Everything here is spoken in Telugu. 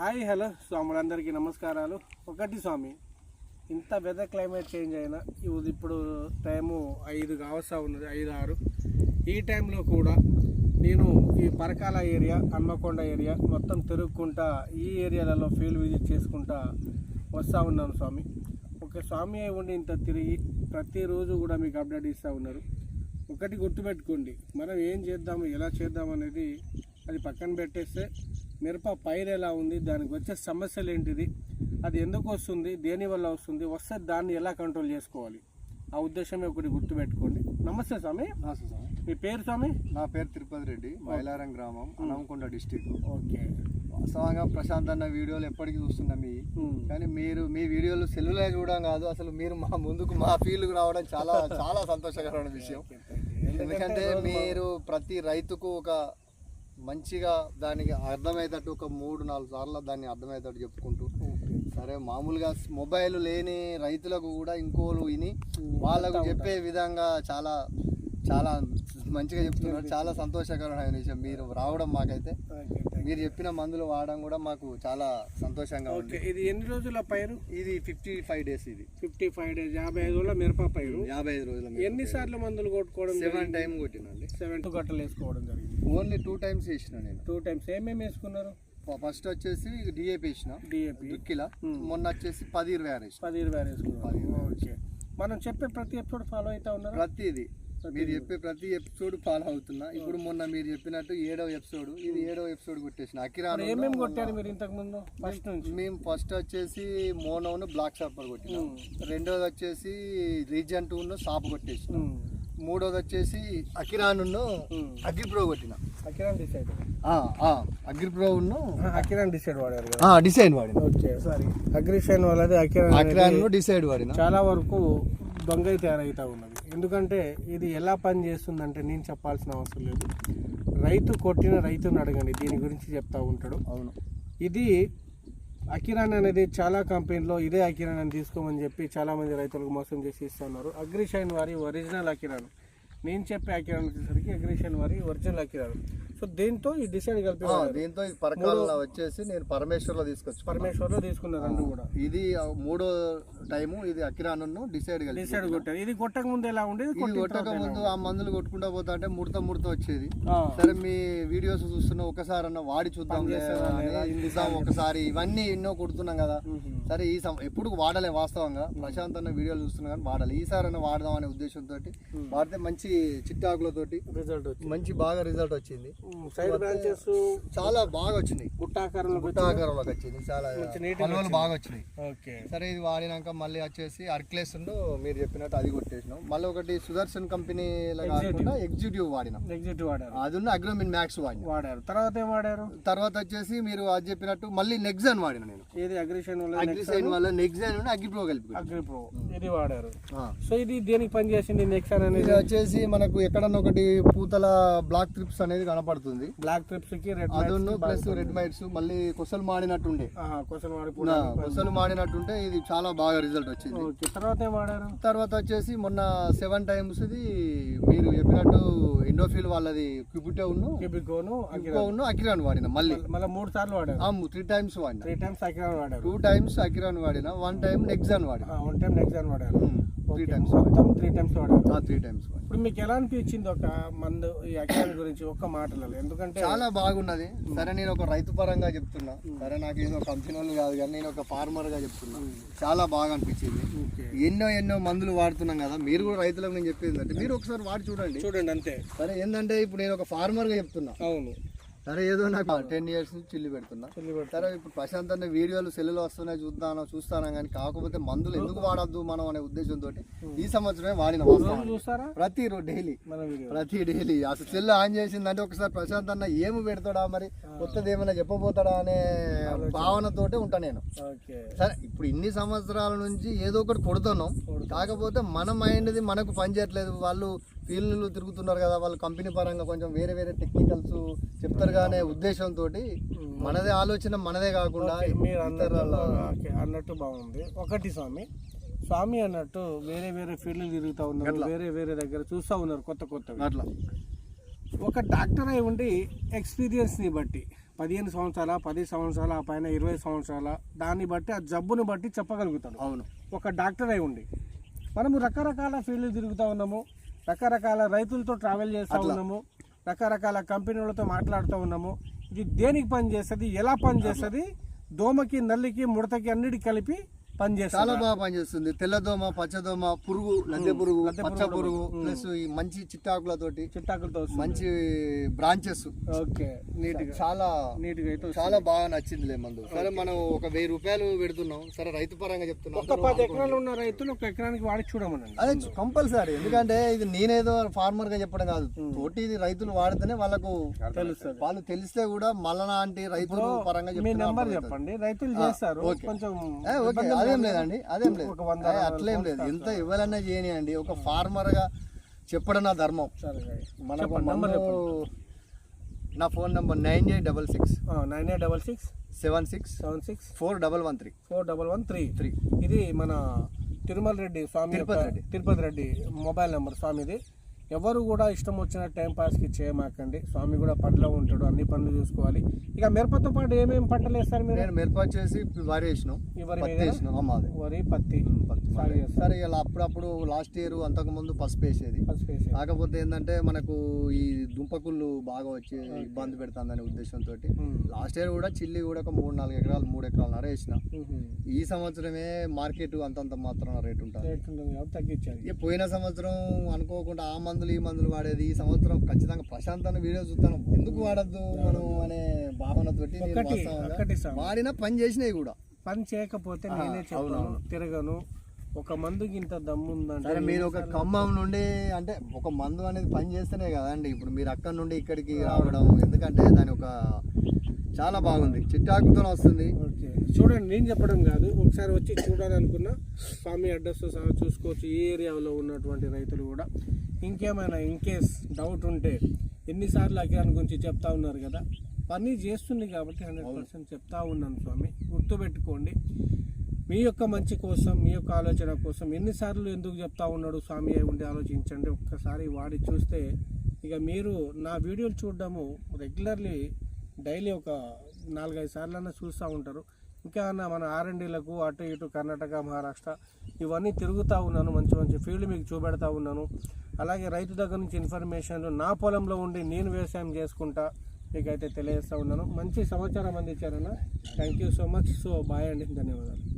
హాయ్ హలో స్వాములందరికీ నమస్కారాలు. ఒకటి స్వామి ఇంత వెదర్ క్లైమేట్ చేంజ్ అయినా ఇది ఇప్పుడు టైము ఐదు కావస్తా ఉన్నది ఐదు ఆరు. ఈ టైంలో కూడా నేను ఈ పరకాల ఏరియా హన్మకొండ ఏరియా మొత్తం తిరుగుకుంటా ఈ ఏరియాలలో ఫీల్డ్ విజిట్ చేసుకుంటా వస్తూ ఉన్నాను స్వామి. ఒక స్వామి అయి ఉండి ఇంత తిరిగి ప్రతిరోజు కూడా మీకు అప్డేట్ ఇస్తూ ఉన్నారు. ఒకటి గుర్తుపెట్టుకోండి మనం ఏం చేద్దాము ఎలా చేద్దాం అనేది అది పక్కన పెట్టేస్తే మిరప పైరు ఎలా ఉంది దానికి వచ్చే సమస్యలు ఏంటిది అది ఎందుకు వస్తుంది దేని వల్ల వస్తుంది వస్తే దాన్ని ఎలా కంట్రోల్ చేసుకోవాలి? ఆ ఉద్దేశమే ఒకటి గుర్తుపెట్టుకోండి. నమస్తే స్వామి. నమస్తే స్వామి. మీ పేరు స్వామి? నా పేరు తిరుపతి రెడ్డి మైలారం గ్రామం అనంకొండ డిస్టిక్. ఓకే. వాస్తవంగా ప్రశాంత్ అన్న వీడియోలు ఎప్పటికీ చూస్తున్నాం మీ. కానీ మీరు మీ వీడియోలు సెల్లులే చూడడం కాదు అసలు మీరు మా ముందుకు మా ఫీల్డ్కి రావడం చాలా చాలా సంతోషకరమైన విషయం. ఎందుకంటే మీరు ప్రతి రైతుకు ఒక మంచిగా దానికి అర్థమయ్యేటట్టు ఒక మూడు నాలుగు సార్లు దాన్ని అర్థమయ్యేటట్టు చెప్పుకుంటూ సరే మామూలుగా మొబైల్ లేని రైతులకు కూడా ఇంకోలు విని వాళ్ళకు చెప్పే విధంగా చాలా చాలా మంచిగా చెప్తున్నారు. చాలా సంతోషకరమైన విషయం. మీరు రావడం మాకైతే మీరు చెప్పిన మందులు వాడడం కూడా మాకు చాలా సంతోషంగా ఉంది. ఇది ఎన్ని రోజుల పైరు? ఇది ఫిఫ్టీ ఫైవ్ డేస్ ఇది. ఫిఫ్టీ ఫైవ్ డేస్ యాభై ఐదు రోజుల మిరప పైరు. యాభై ఐదు రోజుల ఎన్ని సార్లు మందులు కొట్టుకోవడం సెవెన్ టైం కొట్టినండి సెవెన్ టూ గట్టలు వేసుకోవడం జరిగింది. ఓన్లీ టూ టైమ్స్ వేసిన నేను. టూ టైమ్స్ ఏమేమి వేసుకున్నారు? ఫస్ట్ వచ్చేసి డిఏపి వేసిన. డిఏపి దుక్కిలా. Hmm. మొన్న వచ్చేసి పది ఇరవై ఆరు వేసిన. పది ఇరవై ఆరు ఓకే మనం చెప్పే ప్రతి ఎపిసోడ్ ఫాలో అవుతా ఉన్నారు? ప్రతిది. మీరు చెప్పే ప్రతి ఎపిసోడ్ ఫాలో అవుతున్నా. ఇప్పుడు మొన్న మీరు చెప్పినట్టు ఏడవ ఎపిసోడ్ ఇది ఏడవ ఎపిసోడ్ కొట్టేసిన. అకిరా ఏమేమి కొట్టారు మీరు ఇంతకు ముందు? ఫస్ట్ నుంచి. మేము ఫస్ట్ వచ్చేసి మోనోను బ్లాక్ షాపర్ కొట్టినాం. రెండోది వచ్చేసి రీజన్ టూను సాప్ కొట్టేసిన. మూడోది వచ్చేసి అకిరాను ఉమ్. అగ్రిప్రో కొట్టిన అకిరాన్ డిసైడ్ అగ్రిప్రోను అకిరాన్ డిసైడ్ వాడారు వాడిన. ఓకే సారీ అగ్రిషన్ వాళ్ళది అకిరాన్ డిసైడ్ వాడిన. చాలా వరకు దొంగ తయారవుతా ఉన్నది. ఎందుకంటే ఇది ఎలా పని చేస్తుందంటే నేను చెప్పాల్సిన అవసరం లేదు. రైతు కొట్టిన రైతుని అడగండి దీని గురించి చెప్తా ఉంటాడు. అవును. ఇది అకిరాన్ అనేది చాలా కంపెనీలో ఇదే అకిరాన్ అని తీసుకోమని చెప్పి చాలామంది రైతులకు మోసం చేసి ఇస్తున్నారు. అగ్రిషైన్ వారి ఒరిజినల్ అకిరాన్ నేను చెప్పే అకిరాన్ వచ్చేసరికి అగ్రిషైన్ వారి ఒరిజినల్ అకిరాన్ సో దీంతో ఈ డిసైడ్ కలిపి దీంతో ఇది పరకాలలో వచ్చేసి నేను పరమేశ్వర్లో తీసుకొచ్చి పరమేశ్వర్లో తీసుకున్నారు రెండు కూడా. ఇది మూడో టైము ఇది అకిరాను డిసైడ్ కలిసి డిసైడ్ కొట్టారు. ఇది కొట్టక ముందు ఎలా ఉండేది? కొట్టక ముందు ఆ మందులు కొట్టుకుంటా పోతా అంటే ముడత ముడత వచ్చేది. సరే మీ వీడియోస్ చూస్తున్నా ఒకసారి అన్న వాడి చూద్దాం? ఇద్దాం ఒకసారి ఇవన్నీ ఎన్నో కొడుతున్నాం కదా. సరే ఈ ఎప్పుడు వాడలే వాస్తవంగా. ప్రశాంత్ అన్న వీడియోలు చూస్తున్నా కానీ వాడాలి. ఈసారి అన్న వాడదాం అనే ఉద్దేశంతో వాడితే మంచి చిట్టాకులతోటి రిజల్ట్ వచ్చింది. మంచి బాగా రిజల్ట్ వచ్చింది. సైడ్ బ్రాంచెస్ చాలా బాగా వచ్చినాయి గుట్టాకారంలో గుట్టాకారంలోకి వచ్చింది. చాలా పనులు బాగా వచ్చినాయి. ఓకే. సరే ఇది వాడినాక మళ్ళీ వచ్చేసి అర్క్లేస్ మీరు చెప్పినట్టు అది కొట్టేసినాం. మళ్ళీ ఒకటి సుదర్శన్ కంపెనీ కాకుండా ఎగ్జిక్యూటివ్ వాడినాం. ఎగ్జిట్ వాడారు. అది ఉన్న అగ్రోమిన్ మ్యాక్స్ వాడిన. వాడారు. తర్వాత ఏం వాడారు? తర్వాత వచ్చేసి మీరు అది చెప్పినట్టు మళ్ళీ నెక్జాన్ వాడిన నేను. ఏది? అగ్రిషన్ వల్ల అగ్రిసైన్ వల్ల నెక్జాన్ ఉండి అగ్రిప్రో కలిపి అగ్రి ప్రో ఇది వాడారు. సో ఇది దేనికి పని చేసింది నెక్స్ట్ ఇది అనేది వచ్చేసి మనకు ఎక్కడన్నా ఒకటి పూతల బ్లాక్ ట్రిప్స్ అనేది కనపడుతుంది. బ్లాక్ ట్రిప్స్కి రెడ్ ప్లస్ రెడ్ మైట్స్ మళ్ళీ కొసలు మాడినట్టుండే. కొసలు మాడినట్టుంటే ఇది చాలా బాగా రిజల్ట్ వచ్చింది. తర్వాత వాడారు? తర్వాత వచ్చేసి మొన్న సెవెన్ టైమ్స్ ఇది మీరు చెప్పినట్టు ఇండోఫిల్ వాళ్ళది కిబికోను క్యూపో ఉన్ను అకిరాన్ వాడిన మళ్ళీ. మళ్ళీ మూడు సార్లు వాడారు. త్రీ టైమ్స్ వాడిన. త్రీ టైమ్స్ అకిరాన్ వాడారు. టూ టైమ్స్ అకిరాన్ వాడిన వన్ టైం నెక్సాన్ వాడిన. వన్ టైం నెక్స్ట్ వాడారు. త్రీ టైమ్స్ మొత్తం త్రీ టైమ్స్ వాడారు త్రీ టైమ్స్ ఇప్పుడు మీకు ఎలా అనిపించింది ఒక మందు ఈ అకిరాన్ గురించి ఒక్క మాటలలో? ఎందుకంటే చాలా బాగున్నది. సరే నేను ఒక రైతు పరంగా చెప్తున్నా. సరే నాకు ఏదో కంపెనీ వాళ్ళు కాదు కానీ నేను ఒక ఫార్మర్గా చెప్తున్నా. చాలా బాగా అనిపించింది. ఎన్నో ఎన్నో మందులు వాడుతున్నాం కదా. మీరు కూడా రైతులకు నేను చెప్పేది అంటే మీరు ఒకసారి వాడి చూడండి. చూడండి అంతే. సరే ఏంటంటే ఇప్పుడు నేను ఒక ఫార్మర్గా చెప్తున్నా. అవును. సరే ఏదో నాకు టెన్ ఇయర్స్ నుంచి చిల్లి పెడుతున్నా. చిల్లి పెడతారు. సరే ఇప్పుడు ప్రశాంత్ అన్న వీడియోలు సెల్లులో వస్తున్నాయి చూద్దాను చూస్తాను కానీ కాకపోతే మందులు ఎందుకు వాడద్దు మనం అనే ఉద్దేశంతో ఈ సంవత్సరమే వాడిన ప్రతి రోజు డైలీ ప్రతి డైలీ అసలు సెల్ ఆన్ చేసిందంటే ఒకసారి ప్రశాంత్ అన్న ఏమి పెడతాడా మరి? కొత్తది ఏమైనా చెప్పబోతాడా అనే భావనతోటే ఉంటా నేను. సరే ఇప్పుడు ఇన్ని సంవత్సరాల నుంచి ఏదో ఒకటి కొడుతున్నాం. కాకపోతే మన మైండ్ది మనకు పనిచేయట్లేదు. వాళ్ళు ఫీల్డ్లు తిరుగుతున్నారు కదా వాళ్ళు కంపెనీ పరంగా కొంచెం వేరే వేరే టెక్నికల్స్ చెప్తారు కానీ ఉద్దేశంతో మనదే ఆలోచన మనదే కాకుండా మీరు అన్నట్టు బాగుంది. ఒకటి స్వామి స్వామి అన్నట్టు వేరే వేరే ఫీల్డ్లు తిరుగుతూ ఉన్నారు వేరే వేరే దగ్గర చూస్తూ ఉన్నారు కొత్త కొత్తగా అట్లా? ఒక డాక్టర్ అయి ఉండి ఎక్స్పీరియన్స్ని బట్టి పదిహేను సంవత్సరాల పది సంవత్సరాల ఆ పైన ఇరవై సంవత్సరాల దాన్ని బట్టి ఆ జబ్బుని బట్టి చెప్పగలుగుతాడు. అవును. ఒక డాక్టర్ అయి ఉండి మనము రకరకాల ఫీల్డ్ తిరుగుతూ ఉన్నాము. రకరకాల రైతులతో ట్రావెల్ చేస్తూ. ఉన్నాము. రకరకాల కంపెనీలతో మాట్లాడుతూ ఉన్నాము. ఇది దేనికి పని చేస్తుంది? ఎలా పని చేస్తుంది? దోమకి నల్లికి ముడతకి అన్నిటికి కలిపి చాలా బాగా పనిచేస్తుంది. తెల్లదోమ పచ్చదోమ పురుగు లద్దె పురుగు పచ్చ పురుగు. ప్లస్ ఈ మంచి చిట్టాకులతోటి చిట్టాకులతో. మంచి బ్రాంచెస్. ఓకే నీట్గా. చాలా నీట్గా అయితే వస్తుంది. చాలా బాగా నచ్చిందిలే మందు. సరే మనం ఒక వెయ్యి రూపాయలు పెడుతున్నాం. సరే రైతు పరంగా చెప్తున్నాం. ఒక పది ఎకరాలు ఉన్న రైతులు ఒక ఎకరానికి వాడి చూడమనండి. అదే కంపల్సరీ. ఎందుకంటే ఇది నేనేదో ఫార్మర్గా చెప్పడం కాదు. తోటి రైతులు వాడితేనే వాళ్ళకు తెలుస్తుంది. వాళ్ళు తెలిస్తే కూడా మళ్ళనాంటి రైతులు పరంగా మీ నెంబర్. చెప్పండి. రైతులు చేస్తారు. కొంచెం అదేం లేదు. లేదండి అదేం లేదు. అట్లేం లేదు. ఎంత ఇవ్వాలన్నా చేయనియండి ఒక ఫార్మర్గా చెప్పడం నా ధర్మం. మనకు చెప్పండి, నెంబర్ నా phone number nine eight double six nine eight double six seven six seven six four double one three. Four double one three. Three. ఇది మన తిరుమల రెడ్డి స్వామి తిరుపతి రెడ్డి. తిరుపతి రెడ్డి మొబైల్ నెంబర్ స్వామిది. ఎవరు కూడా ఇష్టం వచ్చిన టైం పాస్కి చేయమాకండి. స్వామి కూడా పనిలో ఉంటాడు అన్ని పనులు చూసుకోవాలి. ఇక మిరపతో పాటు ఏమేమి పంటలు వేస్తారు మీరు? నేను మిరప వచ్చేసి వరి వేసినాం. పత్తి వేసినాం. మాది. వరి పత్తి. పత్తి. సరే ఇలా అప్పుడప్పుడు లాస్ట్ ఇయర్ అంతకు ముందు పసుపు వేసేది. కాకపోతే ఏంటంటే మనకు ఈ దుంపకుళ్ళు బాగా వచ్చి ఇబ్బంది పెడుతుందనే ఉద్దేశంతో. లాస్ట్ ఇయర్ కూడా చిల్లి కూడా ఒక మూడు నాలుగు ఎకరాలు మూడు ఎకరాలన్నర వేసిన. ఈ సంవత్సరమే మార్కెట్ అంతంత మాత్రం రేట్ ఉంటుంది. పోయిన సంవత్సరం అనుకోకుండా ఆ మందులు ఈ మందులు వాడేది. ఈ సంవత్సరం ఖచ్చితంగా ప్రశాంతమైన వీడియో చూస్తాను. ఎందుకు వాడద్దు మనం అనే భావనతోటి వాడిన పని చేసినాయి కూడా. పని చేయకపోతే నేనే చెప్తాను. తిరగను. ఒక మందుకి ఇంత దమ్ము ఉందంటే మీరు ఒక ఖమ్మం నుండి అంటే ఒక మందు అనేది పని చేస్తేనే కదండి. ఇప్పుడు మీరు అక్కడ నుండి ఇక్కడికి రావడం ఎందుకంటే దాని ఒక చాలా బాగుంది. చిట్టాకుతో వస్తుంది. చూడండి నేను చెప్పడం కాదు. ఒకసారి వచ్చి చూడాలనుకున్నా స్వామి అడ్రస్ సహా చూసుకోవచ్చు. ఈ ఏరియాలో ఉన్నటువంటి రైతులు కూడా. ఇంకేమైనా ఇన్కేస్ డౌట్ ఉంటే ఎన్నిసార్లు అజ్ఞానం గురించి చెప్తా ఉన్నారు కదా. పని చేస్తుంది కాబట్టి హండ్రెడ్ పర్సెంట్ చెప్తా ఉన్నాను స్వామి. గుర్తుపెట్టుకోండి. మీ యొక్క మంచి కోసం మీ యొక్క ఆలోచన కోసం ఎన్నిసార్లు ఎందుకు చెప్తా ఉన్నాడు స్వామి అయి ఉండి ఆలోచించండి. ఒక్కసారి వాడి చూస్తే ఇక మీరు నా వీడియోలు చూడడము రెగ్యులర్లీ డైలీ ఒక నాలుగైదు సార్లన్నా చూస్తూ ఉంటారు. ఇంకా మన ఆర్ఎండీలకు అటు ఇటు కర్ణాటక మహారాష్ట్ర ఇవన్నీ తిరుగుతూ ఉన్నాను మంచి మంచి ఫీల్డ్ మీకు చూపెడతా ఉన్నాను. అలాగే రైతు దగ్గర నుంచి ఇన్ఫర్మేషన్లు నా పొలంలో ఉండి నేను వ్యవసాయం చేసుకుంటా మీకైతే తెలియజేస్తూ ఉన్నాను. మంచి సమాచారం అందించారన్న. Thank you so much. So bye అండి. ధన్యవాదాలు.